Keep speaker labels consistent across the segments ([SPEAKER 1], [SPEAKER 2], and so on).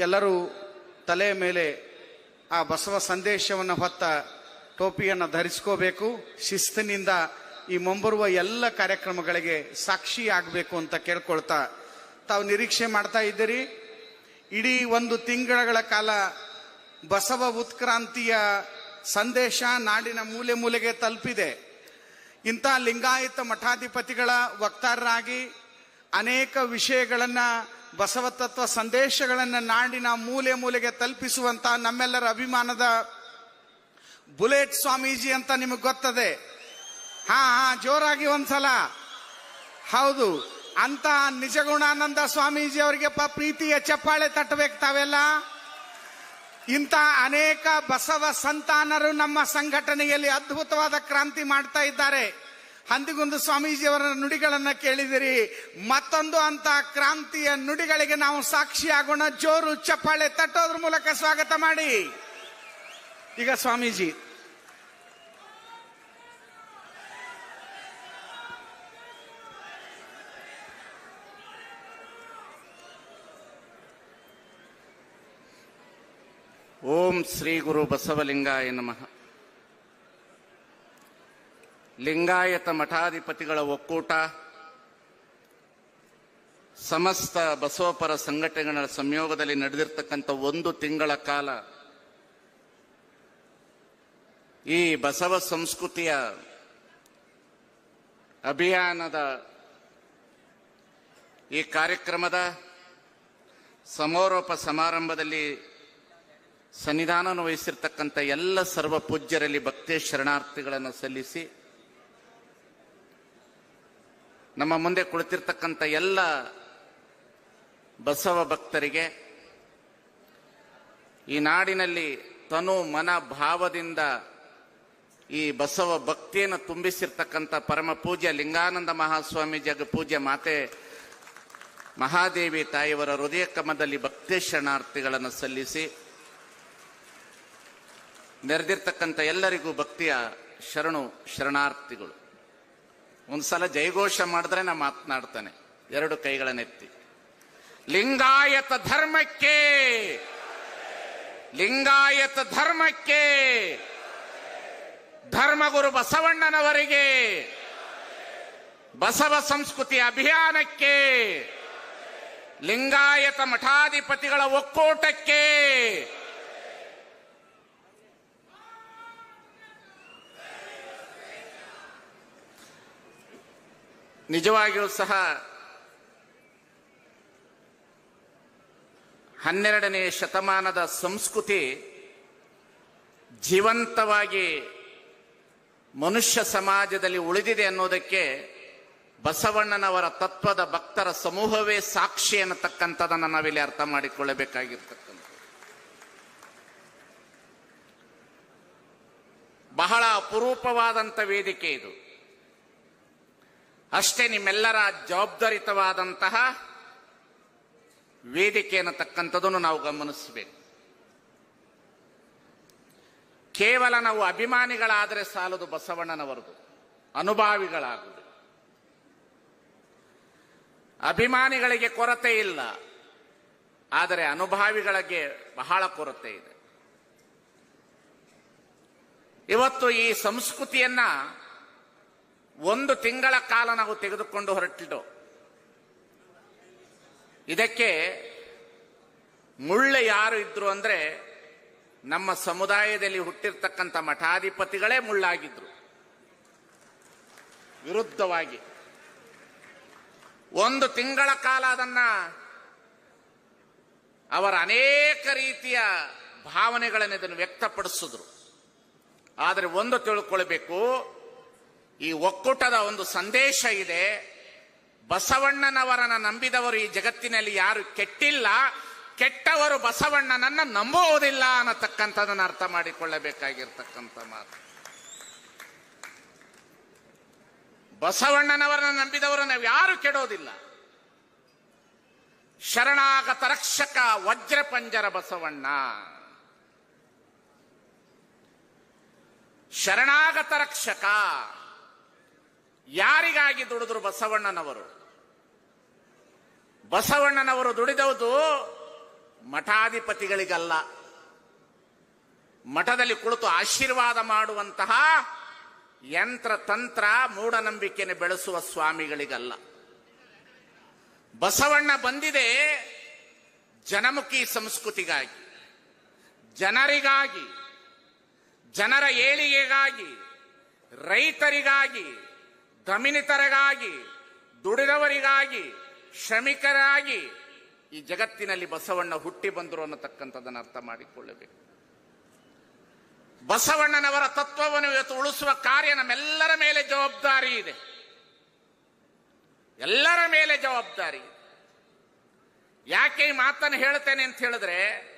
[SPEAKER 1] ಎಲ್ಲರೂ ತಲೆಯ ಮೇಲೆ ಆ ಬಸವ ಸಂದೇಶವನ್ನು ಹೊತ್ತ ಟೋಪಿಯನ್ನು ಧರಿಸ್ಕೋಬೇಕು. ಶಿಸ್ತಿನಿಂದ ಈ ಮುಂಬರುವ ಎಲ್ಲ ಕಾರ್ಯಕ್ರಮಗಳಿಗೆ ಸಾಕ್ಷಿ ಆಗಬೇಕು ಅಂತ ಕೇಳ್ಕೊಳ್ತಾ ತಾವು ನಿರೀಕ್ಷೆ ಮಾಡ್ತಾ ಇದ್ದೀರಿ. ಇಡೀ ಒಂದು ತಿಂಗಳ ಕಾಲ ಬಸವ ಉತ್ಕ್ರಾಂತಿಯ ಸಂದೇಶ ನಾಡಿನ ಮೂಲೆ ಮೂಲೆಗೆ ತಲುಪಿದೆ. ಇಂಥ ಲಿಂಗಾಯತ ಮಠಾಧಿಪತಿಗಳ ವಕ್ತಾರರಾಗಿ ಅನೇಕ ವಿಷಯಗಳನ್ನ ಬಸವ ತತ್ವ ಸಂದೇಶಗಳನ್ನ ನಾಡಿನ ಮೂಲೆ ಮೂಲೆಗೆ ತಲುಪಿಸುವಂತ ನಮ್ಮೆಲ್ಲರ ಅಭಿಮಾನದ ಬುಲೆಟ್ ಸ್ವಾಮೀಜಿ ಅಂತ ನಿಮಗೆ ಗೊತ್ತದೆ. ಹಾ ಹಾ, ಜೋರಾಗಿ ಒಂದ್ಸಲ. ಹೌದು, ಅಂತ ನಿಜಗುಣಾನಂದ ಸ್ವಾಮೀಜಿ ಅವರಿಗೆ ಪ್ರೀತಿಯ ಚಪ್ಪಾಳೆ ತಟ್ಟಬೇಕು ತಾವೆಲ್ಲ. ಇಂಥ ಅನೇಕ ಬಸವ ಸಂತಾನರು ನಮ್ಮ ಸಂಘಟನೆಯಲ್ಲಿ ಅದ್ಭುತವಾದ ಕ್ರಾಂತಿ ಮಾಡ್ತಾ ಇದ್ದಾರೆ. ಹಂದಿಗುಂದು ಸ್ವಾಮೀಜಿಯವರ ನುಡಿಗಳನ್ನ ಕೇಳಿದಿರಿ. ಮತ್ತೊಂದು ಅಂತ ಕ್ರಾಂತಿಯ ನುಡಿಗಳಿಗೆ ನಾವು ಸಾಕ್ಷಿಯಾಗೋಣ. ಜೋರು ಚಪ್ಪಾಳೆ ತಟ್ಟೋದ್ರ ಮೂಲಕ ಸ್ವಾಗತ ಮಾಡಿ. ಈಗ ಸ್ವಾಮೀಜಿ,
[SPEAKER 2] ಓಂ ಶ್ರೀ ಗುರು ಬಸವಲಿಂಗಾಯ ನಮಃ. ಲಿಂಗಾಯತ ಮಠಾಧಿಪತಿಗಳ ಒಕ್ಕೂಟ, ಸಮಸ್ತ ಬಸವಪರ ಸಂಘಟನೆಗಳ ಸಂಯೋಗದಲ್ಲಿ ನಡೆದಿರ್ತಕ್ಕಂಥ ಒಂದು ತಿಂಗಳ ಕಾಲ ಈ ಬಸವ ಸಂಸ್ಕೃತಿಯ ಅಭಿಯಾನದ ಈ ಕಾರ್ಯಕ್ರಮದ ಸಮಾರೋಪ ಸಮಾರಂಭದಲ್ಲಿ ಸನ್ನಿಧಾನವನ್ನು ವಹಿಸಿರ್ತಕ್ಕಂಥ ಎಲ್ಲ ಸರ್ವ ಪೂಜ್ಯರಲ್ಲಿ ಭಕ್ತಿ ಶರಣಾರ್ಥಿಗಳನ್ನು ಸಲ್ಲಿಸಿ ನಮ್ಮ ಮುಂದೆ ಕುಳಿತಿರ್ತಕ್ಕಂಥ ಎಲ್ಲ ಬಸವ ಭಕ್ತರಿಗೆ ಈ ನಾಡಿನಲ್ಲಿ ತನು ಮನ ಭಾವದಿಂದ ಈ ಬಸವ ಭಕ್ತಿಯನ್ನು ತುಂಬಿಸಿರ್ತಕ್ಕಂಥ ಪರಮ ಪೂಜ್ಯ ಲಿಂಗಾನಂದ ಮಹಾಸ್ವಾಮಿ ಪೂಜ್ಯ ಮಾತೆ ಮಹಾದೇವಿ ತಾಯಿಯವರ ಹೃದಯ ಕಮದಲ್ಲಿ ಭಕ್ತಿ ಶರಣಾರ್ಥಿಗಳನ್ನು ಸಲ್ಲಿಸಿ ನೆರೆದಿರ್ತಕ್ಕಂಥ ಎಲ್ಲರಿಗೂ ಭಕ್ತಿಯ ಶರಣು ಶರಣಾರ್ಥಿಗಳು. ಒಂದ್ಸಲ ಜಯಘೋಷ ಮಾಡಿದ್ರೆ ನಾ ಮಾತನಾಡ್ತಾನೆ. ಎರಡು ಕೈಗಳನ್ನೆತ್ತಿ ಲಿಂಗಾಯತ ಧರ್ಮಕ್ಕೆ ಲಿಂಗಾಯತ ಧರ್ಮಕ್ಕೆ, ಧರ್ಮಗುರು ಬಸವಣ್ಣನವರಿಗೆ, ಬಸವ ಸಂಸ್ಕೃತಿ ಅಭಿಯಾನಕ್ಕೆ, ಲಿಂಗಾಯತ ಮಠಾಧಿಪತಿಗಳ ಒಕ್ಕೂಟಕ್ಕೆ ನಿಜವಾಗಿಯೂ ಸಹ ಹನ್ನೆರಡನೇ ಶತಮಾನದ ಸಂಸ್ಕೃತಿ ಜೀವಂತವಾಗಿ ಮನುಷ್ಯ ಸಮಾಜದಲ್ಲಿ ಉಳಿದಿದೆ ಅನ್ನೋದಕ್ಕೆ ಬಸವಣ್ಣನವರ ತತ್ವದ ಭಕ್ತರ ಸಮೂಹವೇ ಸಾಕ್ಷಿ ಅನ್ನತಕ್ಕಂಥದನ್ನು ನಾವಿಲ್ಲಿ ಅರ್ಥ ಮಾಡಿಕೊಳ್ಳಬೇಕಾಗಿರ್ತಕ್ಕಂಥ ಬಹಳ ಅಪರೂಪವಾದಂಥ ವೇದಿಕೆ ಇದು. ಅಷ್ಟೇ ನಿಮ್ಮೆಲ್ಲರ ಜವಾಬ್ದಾರಿತವಾದಂತಹ ವೇದಿಕೆ ಅನ್ನತಕ್ಕಂಥದ್ದನ್ನು ನಾವು ಗಮನಿಸಬೇಕು. ಕೇವಲ ನಾವು ಅಭಿಮಾನಿಗಳಾದರೆ ಸಾಲದು ಬಸವಣ್ಣನವರದು, ಅನುಭಾವಿಗಳಾಗುವುದು. ಅಭಿಮಾನಿಗಳಿಗೆ ಕೊರತೆ ಇಲ್ಲ, ಆದರೆ ಅನುಭಾವಿಗಳಿಗೆ ಬಹಳ ಕೊರತೆ ಇದೆ. ಇವತ್ತು ಈ ಸಂಸ್ಕೃತಿಯನ್ನ ಒಂದು ತಿಂಗಳ ಕಾಲ ನಾವು ತೆಗೆದುಕೊಂಡು ಹೊರಟಿದ್ದು. ಇದಕ್ಕೆ ಮುಳ್ಳೆ ಯಾರು ಇದ್ರು ಅಂದ್ರೆ ನಮ್ಮ ಸಮುದಾಯದಲ್ಲಿ ಹುಟ್ಟಿರ್ತಕ್ಕಂಥ ಮಠಾಧಿಪತಿಗಳೇ ಮುಳ್ಳಾಗಿದ್ರು. ವಿರುದ್ಧವಾಗಿ. ಒಂದು ತಿಂಗಳ ಕಾಲ ಅದನ್ನ ಅವರ ಅನೇಕ ರೀತಿಯ ಭಾವನೆಗಳನ್ನು ಇದನ್ನು ವ್ಯಕ್ತಪಡಿಸಿದ್ರು. ಆದರೆ ಒಂದು ತಿಳ್ಕೊಳ್ಬೇಕು ಈ ಒಕ್ಕೂಟದ ಒಂದು ಸಂದೇಶ ಇದೆ. ಬಸವಣ್ಣನವರನ್ನ ನಂಬಿದವರು ಈ ಜಗತ್ತಿನಲ್ಲಿ ಯಾರು ಕೆಟ್ಟಿಲ್ಲ. ಕೆಟ್ಟವರು ಬಸವಣ್ಣನನ್ನ ನಂಬುವುದಿಲ್ಲ ಅನ್ನತಕ್ಕಂಥದನ್ನ ಅರ್ಥ ಮಾಡಿಕೊಳ್ಳಬೇಕಾಗಿರ್ತಕ್ಕಂಥ ಮಾತು. ಬಸವಣ್ಣನವರನ್ನ ನಂಬಿದವರು ನಾವು ಯಾರು ಕೆಡೋದಿಲ್ಲ. ಶರಣಾಗತ ರಕ್ಷಕ ವಜ್ರ ಬಸವಣ್ಣ. ಶರಣಾಗತ ರಕ್ಷಕ. ಯಾರಿಗಾಗಿ ದುಡಿದ್ರು ಬಸವಣ್ಣನವರು? ಬಸವಣ್ಣನವರು ದುಡಿದವುದು ಮಠಾಧಿಪತಿಗಳಿಗಲ್ಲ. ಮಠದಲ್ಲಿ ಕುಳಿತು ಆಶೀರ್ವಾದ ಮಾಡುವಂತಹ ಯಂತ್ರ, ತಂತ್ರ, ಮೂಢನಂಬಿಕೆಯನ್ನು ಬೆಳೆಸುವ ಸ್ವಾಮಿಗಳಿಗಲ್ಲ. ಬಸವಣ್ಣ ಬಂದಿದೆ ಜನಮುಖಿ ಸಂಸ್ಕೃತಿಗಾಗಿ, ಜನರಿಗಾಗಿ, ಜನರ ಏಳಿಗೆಗಾಗಿ, ರೈತರಿಗಾಗಿ ದಮಿನಿತರಿಗಾಗಿ, ದುಡಿದವರಿಗಾಗಿ, ಶ್ರಮಿಕರಾಗಿ ಈ ಜಗತ್ತಿನಲ್ಲಿ ಬಸವಣ್ಣ ಹುಟ್ಟಿ ಬಂದರು ಅನ್ನತಕ್ಕಂಥದ್ದನ್ನು ಅರ್ಥ ಮಾಡಿಕೊಳ್ಳಬೇಕು. ಬಸವಣ್ಣನವರ ತತ್ವವನ್ನು ಇವತ್ತು ಉಳಿಸುವ ಕಾರ್ಯ ನಮ್ಮೆಲ್ಲರ ಮೇಲೆ ಜವಾಬ್ದಾರಿ ಇದೆ. ಎಲ್ಲರ ಮೇಲೆ ಜವಾಬ್ದಾರಿ ಯಾಕೆ ಈ ಮಾತನ್ನು ಹೇಳ್ತೇನೆ ಅಂತ ಹೇಳಿದ್ರೆ,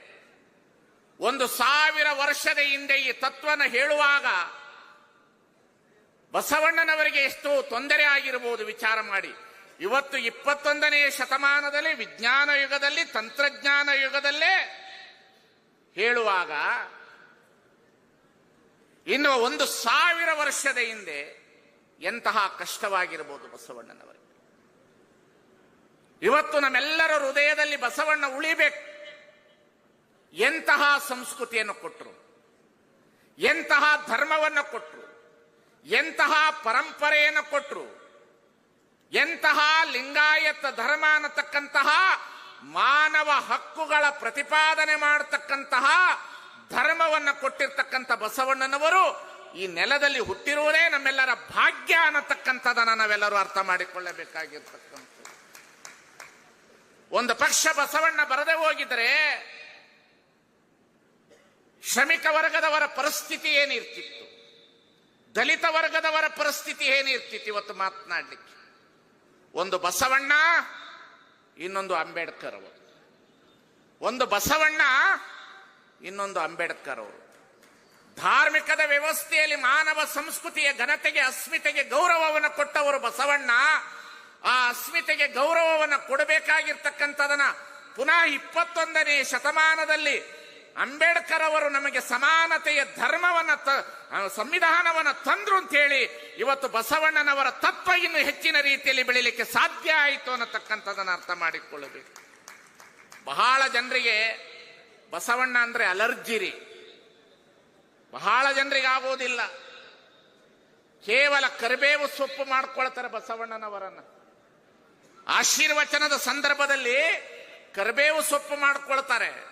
[SPEAKER 2] ಒಂದು ಸಾವಿರ ವರ್ಷದ ಹಿಂದೆ ಈ ತತ್ವನ ಹೇಳುವಾಗ ಬಸವಣ್ಣನವರಿಗೆ ಎಷ್ಟು ತೊಂದರೆ ಆಗಿರಬಹುದು ವಿಚಾರ ಮಾಡಿ. ಇವತ್ತು ಇಪ್ಪತ್ತೊಂದನೇ ಶತಮಾನದಲ್ಲಿ ವಿಜ್ಞಾನ ಯುಗದಲ್ಲಿ, ತಂತ್ರಜ್ಞಾನ ಯುಗದಲ್ಲೇ ಹೇಳುವಾಗ, ಇನ್ನು ಒಂದು ಸಾವಿರ ವರ್ಷದ ಹಿಂದೆ ಎಂತಹ ಕಷ್ಟವಾಗಿರಬಹುದು ಬಸವಣ್ಣನವರಿಗೆ. ಇವತ್ತು ನಮ್ಮೆಲ್ಲರ ಹೃದಯದಲ್ಲಿ ಬಸವಣ್ಣ ಉಳಿಬೇಕು. ಎಂತಹ ಸಂಸ್ಕೃತಿಯನ್ನು ಕೊಟ್ಟರು ಎಂತಹ ಧರ್ಮವನ್ನು ಕೊಟ್ಟರು ಎಂತಹ ಪರಂಪರೆಯನ್ನು ಕೊಟ್ಟರು ಎಂತಹ ಲಿಂಗಾಯತ ಧರ್ಮ ಅನ್ನತಕ್ಕಂತಹ ಮಾನವ ಹಕ್ಕುಗಳ ಪ್ರತಿಪಾದನೆ ಮಾಡತಕ್ಕಂತಹ ಧರ್ಮವನ್ನು ಕೊಟ್ಟಿರ್ತಕ್ಕಂಥ ಬಸವಣ್ಣನವರು ಈ ನೆಲದಲ್ಲಿ ಹುಟ್ಟಿರುವುದೇ ನಮ್ಮೆಲ್ಲರ ಭಾಗ್ಯ ಅನ್ನತಕ್ಕಂಥದನ್ನ ನಾವೆಲ್ಲರೂ ಅರ್ಥ ಮಾಡಿಕೊಳ್ಳಬೇಕಾಗಿರ್ತಕ್ಕಂಥ ಒಂದು ಪಕ್ಷ ಬಸವಣ್ಣ ಬರದೆ ಹೋಗಿದ್ರೆ ಶ್ರಮಿಕ ವರ್ಗದವರ ಪರಿಸ್ಥಿತಿ ಏನಿರ್ತಿತ್ತು? ದಲಿತ ವರ್ಗದವರ ಪರಿಸ್ಥಿತಿ ಏನಿರ್ತಿತ್ತು ಇವತ್ತು ಮಾತನಾಡಲಿಕ್ಕೆ? ಒಂದು ಬಸವಣ್ಣ, ಇನ್ನೊಂದು ಅಂಬೇಡ್ಕರ್ ಅವರು. ಒಂದು ಬಸವಣ್ಣ, ಇನ್ನೊಂದು ಅಂಬೇಡ್ಕರ್ ಅವರು. ಧಾರ್ಮಿಕದ ವ್ಯವಸ್ಥೆಯಲ್ಲಿ ಮಾನವ ಸಂಸ್ಕೃತಿಯ ಘನತೆಗೆ, ಅಸ್ಮಿತೆಗೆ ಗೌರವವನ್ನು ಕೊಟ್ಟವರು ಬಸವಣ್ಣ. ಆ ಅಸ್ಮಿತೆಗೆ ಗೌರವವನ್ನು ಕೊಡಬೇಕಾಗಿರ್ತಕ್ಕಂಥದನ್ನ ಪುನಃ ಇಪ್ಪತ್ತೊಂದನೇ ಶತಮಾನದಲ್ಲಿ ಅಂಬೇಡ್ಕರ್ ಅವರು ನಮಗೆ ಸಮಾನತೆಯ ಧರ್ಮವನ್ನ ಸಂವಿಧಾನವನ್ನ ತಂದ್ರು ಅಂತ ಹೇಳಿ ಇವತ್ತು ಬಸವಣ್ಣನವರ ತತ್ವ ಇನ್ನು ಹೆಚ್ಚಿನ ರೀತಿಯಲ್ಲಿ ಬೆಳಿಲಿಕ್ಕೆ ಸಾಧ್ಯ ಆಯಿತು ಅನ್ನತಕ್ಕಂಥದನ್ನ ಅರ್ಥ ಮಾಡಿಕೊಳ್ಳಬೇಕು. ಬಹಳ ಜನರಿಗೆ ಬಸವಣ್ಣ ಅಂದ್ರೆ ಅಲರ್ಜಿರಿ. ಬಹಳ ಜನರಿಗೆ ಆಗೋದಿಲ್ಲ. ಕೇವಲ ಕರಿಬೇವು ಸೊಪ್ಪು ಮಾಡ್ಕೊಳ್ತಾರೆ ಬಸವಣ್ಣನವರನ್ನ. ಆಶೀರ್ವಚನದ ಸಂದರ್ಭದಲ್ಲಿ ಕರಿಬೇವು ಸೊಪ್ಪು ಮಾಡ್ಕೊಳ್ತಾರೆ.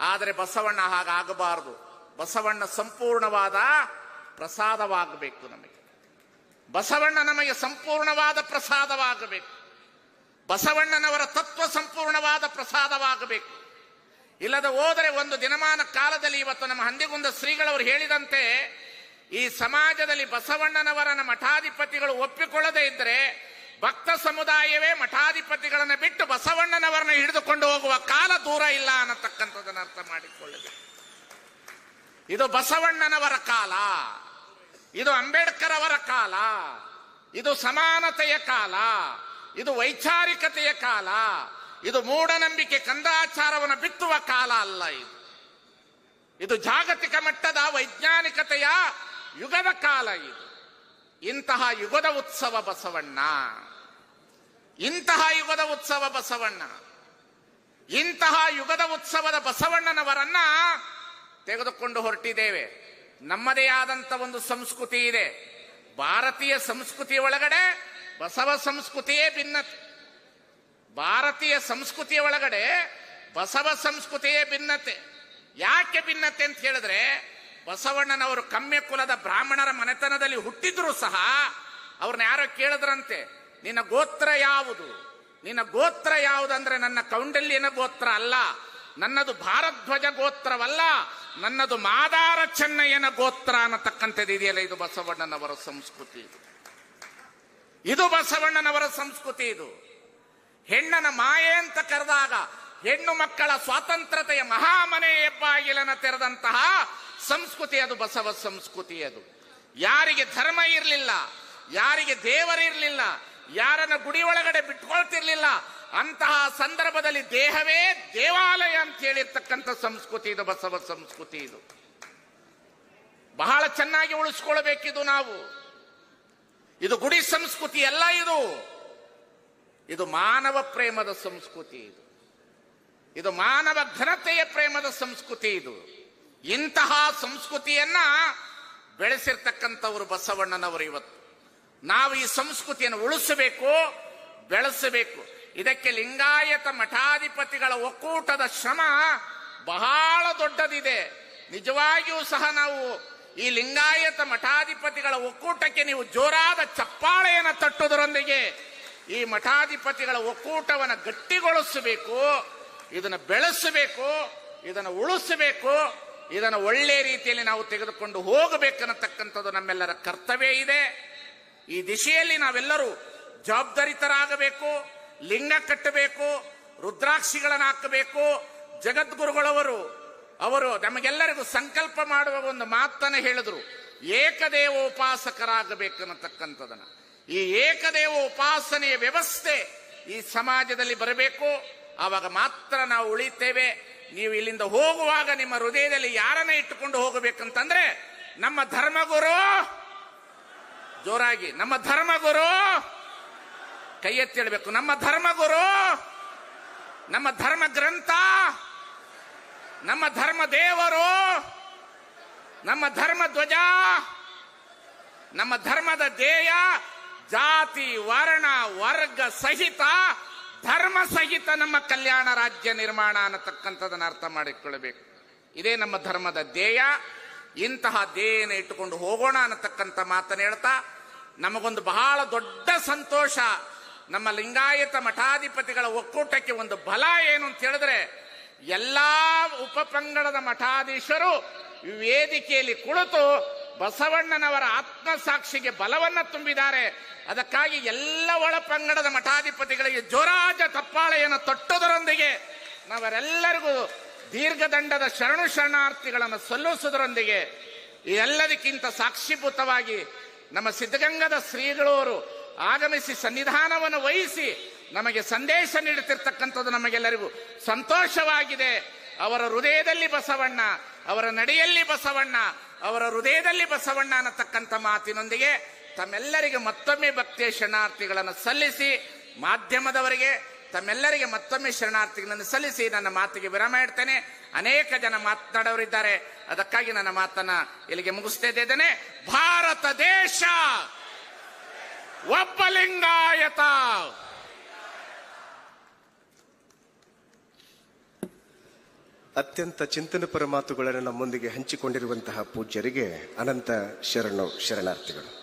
[SPEAKER 2] ಆದರೆ ಬಸವಣ್ಣ ಹಾಗಾಗಬಾರದು. ಬಸವಣ್ಣ ಸಂಪೂರ್ಣವಾದ ಪ್ರಸಾದವಾಗಬೇಕು ನಮಗೆ. ಬಸವಣ್ಣ ನಮಗೆ ಸಂಪೂರ್ಣವಾದ ಪ್ರಸಾದವಾಗಬೇಕು. ಬಸವಣ್ಣನವರ ತತ್ವ ಸಂಪೂರ್ಣವಾದ ಪ್ರಸಾದವಾಗಬೇಕು. ಇಲ್ಲದೆ ಹೋದರೆ ಒಂದು ದಿನಮಾನ ಕಾಲದಲ್ಲಿ ಇವತ್ತು ನಮ್ಮ ಹಂದಿಗುಂದ ಶ್ರೀಗಳವರು ಹೇಳಿದಂತೆ, ಈ ಸಮಾಜದಲ್ಲಿ ಬಸವಣ್ಣನವರನ್ನ ಮಠಾಧಿಪತಿಗಳು ಒಪ್ಪಿಕೊಳ್ಳದೇ ಇದ್ದರೆ ಭಕ್ತ ಸಮುದಾಯವೇ ಮಠಾಧಿಪತಿಗಳನ್ನು ಬಿಟ್ಟು ಬಸವಣ್ಣನವರನ್ನ ಹಿಡಿದುಕೊಂಡು ಹೋಗುವ ಕಾಲ ದೂರ ಇಲ್ಲ ಅನ್ನತಕ್ಕಂಥದ್ದನ್ನು ಅರ್ಥ ಮಾಡಿಕೊಳ್ಳಿದೆ. ಇದು ಬಸವಣ್ಣನವರ ಕಾಲ, ಇದು ಅಂಬೇಡ್ಕರ್ ಅವರ ಕಾಲ, ಇದು ಸಮಾನತೆಯ ಕಾಲ, ಇದು ವೈಚಾರಿಕತೆಯ ಕಾಲ, ಇದು ಮೂಢನಂಬಿಕೆ ಕಂದಾಚಾರವನ್ನು ಬಿತ್ತುವ ಕಾಲ ಅಲ್ಲ ಇದು. ಇದು ಜಾಗತಿಕ ಮಟ್ಟದ ವೈಜ್ಞಾನಿಕತೆಯ ಯುಗದ ಕಾಲ ಇದು. ಇಂತಹ ಯುಗದ ಉತ್ಸವ ಬಸವಣ್ಣ. ಇಂತಹ ಯುಗದ ಉತ್ಸವ ಬಸವಣ್ಣ. ಇಂತಹ ಯುಗದ ಉತ್ಸವದ ಬಸವಣ್ಣನವರನ್ನ ತೆಗೆದುಕೊಂಡು ಹೊರಟಿದ್ದೇವೆ. ನಮ್ಮದೇ ಆದಂತ ಒಂದು ಸಂಸ್ಕೃತಿ ಇದೆ. ಭಾರತೀಯ ಸಂಸ್ಕೃತಿ ಒಳಗಡೆ ಬಸವ ಸಂಸ್ಕೃತಿಯೇ ಭಿನ್ನತೆ. ಭಾರತೀಯ ಸಂಸ್ಕೃತಿಯ ಒಳಗಡೆ ಬಸವ ಸಂಸ್ಕೃತಿಯೇ ಭಿನ್ನತೆ. ಯಾಕೆ ಭಿನ್ನತೆ ಅಂತ ಹೇಳಿದ್ರೆ, ಬಸವಣ್ಣನವರು ಕಮ್ಮ್ಯ ಕುಲದ ಬ್ರಾಹ್ಮಣರ ಮನೆತನದಲ್ಲಿ ಹುಟ್ಟಿದ್ರು ಸಹ, ಅವ್ರನ್ನ ಯಾರೋ ಕೇಳಿದ್ರಂತೆ ನಿನ್ನ ಗೋತ್ರ ಯಾವುದು? ನಿನ್ನ ಗೋತ್ರ ಯಾವುದಂದ್ರೆ ನನ್ನ ಕೌಂಡಲ್ಯನ ಗೋತ್ರ ಅಲ್ಲ. ನನ್ನದು ಭಾರಧ್ವಜ ಗೋತ್ರವಲ್ಲ. ನನ್ನದು ಮಾದಾರ ಚೆನ್ನಯ್ಯನ ಗೋತ್ರ ಅನ್ನತಕ್ಕಂಥದ್ದು ಇದೆಯಲ್ಲ? ಇದು ಬಸವಣ್ಣನವರ ಸಂಸ್ಕೃತಿ ಇದು. ಬಸವಣ್ಣನವರ ಸಂಸ್ಕೃತಿ ಇದು. ಹೆಣ್ಣನ ಮಾಯೆ ಅಂತ ಕರೆದಾಗ ಹೆಣ್ಣು ಮಕ್ಕಳ ಸ್ವಾತಂತ್ರ್ಯತೆಯ ಮಹಾಮನೆ ಹೆಬ್ಬಾಗಿಲನ ತೆರೆದಂತಹ ಸಂಸ್ಕೃತಿ ಅದು, ಬಸವ ಸಂಸ್ಕೃತಿ ಅದು. ಯಾರಿಗೆ ಧರ್ಮ ಇರಲಿಲ್ಲ, ಯಾರಿಗೆ ದೇವರಿರ್ಲಿಲ್ಲ ಯಾರನ್ನ ಗುಡಿ ಒಳಗಡೆ ಬಿಟ್ಕೊಳ್ತಿರ್ಲಿಲ್ಲ, ಅಂತಹ ಸಂದರ್ಭದಲ್ಲಿ ದೇಹವೇ ದೇವಾಲಯ ಅಂತ ಹೇಳಿರ್ತಕ್ಕಂಥ ಸಂಸ್ಕೃತಿ ಇದು, ಬಸವ ಸಂಸ್ಕೃತಿ ಇದು. ಬಹಳ ಚೆನ್ನಾಗಿ ಉಳಿಸ್ಕೊಳ್ಬೇಕಿದು ನಾವು. ಇದು ಗುಡಿ ಸಂಸ್ಕೃತಿ ಅಲ್ಲ ಇದು. ಇದು ಮಾನವ ಪ್ರೇಮದ ಸಂಸ್ಕೃತಿ ಇದು. ಇದು ಮಾನವ ಘನತೆಯ ಪ್ರೇಮದ ಸಂಸ್ಕೃತಿ ಇದು. ಇಂತಹ ಸಂಸ್ಕೃತಿಯನ್ನ ಬೆಳೆಸಿರ್ತಕ್ಕಂಥವರು ಬಸವಣ್ಣನವರು ಇವತ್ತು. ನಾವು ಈ ಸಂಸ್ಕೃತಿಯನ್ನು ಉಳಿಸಬೇಕು, ಬೆಳೆಸಬೇಕು. ಇದಕ್ಕೆ ಲಿಂಗಾಯತ ಮಠಾಧಿಪತಿಗಳ ಒಕ್ಕೂಟದ ಶ್ರಮ ಬಹಳ ದೊಡ್ಡದಿದೆ. ನಿಜವಾಗಿಯೂ ಸಹ ನಾವು ಈ ಲಿಂಗಾಯತ ಮಠಾಧಿಪತಿಗಳ ಒಕ್ಕೂಟಕ್ಕೆ ನೀವು ಜೋರಾದ ಚಪ್ಪಾಳೆಯನ್ನು ತಟ್ಟುವುದರೊಂದಿಗೆ ಈ ಮಠಾಧಿಪತಿಗಳ ಒಕ್ಕೂಟವನ್ನು ಗಟ್ಟಿಗೊಳಿಸಬೇಕು, ಇದನ್ನು ಬೆಳೆಸಬೇಕು, ಇದನ್ನು ಉಳಿಸಬೇಕು, ಇದನ್ನು ಒಳ್ಳೆ ರೀತಿಯಲ್ಲಿ ನಾವು ತೆಗೆದುಕೊಂಡು ಹೋಗಬೇಕನ್ನತಕ್ಕಂಥದ್ದು ನಮ್ಮೆಲ್ಲರ ಕರ್ತವ್ಯ ಇದೆ. ಈ ದಿಶೆಯಲ್ಲಿ ನಾವೆಲ್ಲರೂ ಜವಾಬ್ದಾರಿತರಾಗಬೇಕು, ಲಿಂಗ ಕಟ್ಟಬೇಕು, ರುದ್ರಾಕ್ಷಿಗಳನ್ನು ಹಾಕಬೇಕು. ಜಗದ್ಗುರುಗಳವರು, ಅವರು ನಮಗೆಲ್ಲರಿಗೂ ಸಂಕಲ್ಪ ಮಾಡುವ ಒಂದು ಮಾತನ್ನು ಹೇಳಿದ್ರು. ಏಕದೇವ ಉಪಾಸಕರಾಗಬೇಕನ್ನತಕ್ಕಂಥದನ್ನ ಈ ಏಕದೇವ ಉಪಾಸನೆಯ ವ್ಯವಸ್ಥೆ ಈ ಸಮಾಜದಲ್ಲಿ ಬರಬೇಕು. ಆವಾಗ ಮಾತ್ರ ನಾವು ಉಳಿತೇವೆ. ನೀವು ಇಲ್ಲಿಂದ ಹೋಗುವಾಗ ನಿಮ್ಮ ಹೃದಯದಲ್ಲಿ ಯಾರನ್ನ ಇಟ್ಟುಕೊಂಡು ಹೋಗಬೇಕಂತಂದ್ರೆ ನಮ್ಮ ಧರ್ಮಗುರು. ಜೋರಾಗಿ. ನಮ್ಮ ಧರ್ಮಗುರು ಕೈ ಎತ್ತಿ ಹೇಳ್ಬೇಕು. ನಮ್ಮ ಧರ್ಮಗುರು ನಮ್ಮ ಧರ್ಮ ಗ್ರಂಥ. ನಮ್ಮ ಧರ್ಮ ದೇವರು. ನಮ್ಮ ಧರ್ಮ ಧ್ವಜ. ನಮ್ಮ ಧರ್ಮದ ಧ್ಯೇಯ. ಜಾತಿ, ವರ್ಣ, ವರ್ಗ ಸಹಿತ, ಧರ್ಮ ಸಹಿತ ನಮ್ಮ ಕಲ್ಯಾಣ ರಾಜ್ಯ ನಿರ್ಮಾಣ ಅನ್ನತಕ್ಕಂಥದನ್ನ ಅರ್ಥ ಮಾಡಿಕೊಳ್ಳಬೇಕು. ಇದೇ ನಮ್ಮ ಧರ್ಮದ ಧ್ಯೇಯ. ಇಂತಹ ಧ್ಯೇಯನ ಇಟ್ಟುಕೊಂಡು ಹೋಗೋಣ ಅನ್ನತಕ್ಕಂಥ ಮಾತನ್ನು ಹೇಳ್ತಾ, ನಮಗೊಂದು ಬಹಳ ದೊಡ್ಡ ಸಂತೋಷ. ನಮ್ಮ ಲಿಂಗಾಯತ ಮಠಾಧಿಪತಿಗಳ ಒಕ್ಕೂಟಕ್ಕೆ ಒಂದು ಬಲ ಏನು ಅಂತ ಹೇಳಿದ್ರೆ, ಎಲ್ಲಾ ಉಪಪಂಗಡದ ಮಠಾಧೀಶರು ವೇದಿಕೆಯಲ್ಲಿ ಕುಳಿತು ಬಸವಣ್ಣನವರ ಆತ್ಮಸಾಕ್ಷಿಗೆ ಬಲವನ್ನ ತುಂಬಿದ್ದಾರೆ. ಅದಕ್ಕಾಗಿ ಎಲ್ಲ ಒಳ ಪಂಗಡದ ಮಠಾಧಿಪತಿಗಳಿಗೆ ಜೋರಾಜ ತಪ್ಪಾಳೆಯನ್ನು ತೊಟ್ಟುದರೊಂದಿಗೆ ನಾವರೆಲ್ಲರಿಗೂ ದೀರ್ಘದಂಡದ ಶರಣು ಶರಣಾರ್ಥಿಗಳನ್ನು ಸಲ್ಲಿಸುವುದರೊಂದಿಗೆ ಎಲ್ಲದಕ್ಕಿಂತ ಸಾಕ್ಷಿಭೂತವಾಗಿ ನಮ್ಮ ಸಿದ್ಧಗಂಗದ ಶ್ರೀಗಳವರು ಆಗಮಿಸಿ ಸನ್ನಿಧಾನವನ್ನು ವಹಿಸಿ ನಮಗೆ ಸಂದೇಶ ನೀಡುತ್ತಿರ್ತಕ್ಕಂಥದ್ದು ನಮಗೆಲ್ಲರಿಗೂ ಸಂತೋಷವಾಗಿದೆ. ಅವರ ಹೃದಯದಲ್ಲಿ ಬಸವಣ್ಣ, ಅವರ ನಡೆಯಲ್ಲಿ ಬಸವಣ್ಣ, ಅವರ ಹೃದಯದಲ್ಲಿ ಬಸವಣ್ಣ ಅನ್ನತಕ್ಕಂಥ ಮಾತಿನೊಂದಿಗೆ ತಮ್ಮೆಲ್ಲರಿಗೆ ಮತ್ತೊಮ್ಮೆ ಭಕ್ತಿಯ ಶರಣಾರ್ಥಿಗಳನ್ನು ಸಲ್ಲಿಸಿ ಮಾಧ್ಯಮದವರಿಗೆ ತಮ್ಮೆಲ್ಲರಿಗೆ ಮತ್ತೊಮ್ಮೆ ಶರಣಾರ್ಥಿಗಳನ್ನು ಸಲ್ಲಿಸಿ ನನ್ನ ಮಾತಿಗೆ ವಿರಾಮ ಇಡ್ತೇನೆ ಅನೇಕ ಜನ ಮಾತನಾಡೋರಿದ್ದಾರೆ ಅದಕ್ಕಾಗಿ ನನ್ನ ಮಾತನ್ನ ಇಲ್ಲಿಗೆ ಮುಗಿಸ್ತಾ ಭಾರತ ದೇಶ! ಒಬ್ಬ ಲಿಂಗಾಯತ!
[SPEAKER 3] ಅತ್ಯಂತ ಚಿಂತನಪರ ಮಾತುಗಳನ್ನು ನಮ್ಮೊಂದಿಗೆ ಹಂಚಿಕೊಂಡಿರುವಂತಹ ಪೂಜ್ಯರಿಗೆ ಅನಂತ ಶರಣು ಶರಣಾರ್ಥಿಗಳು.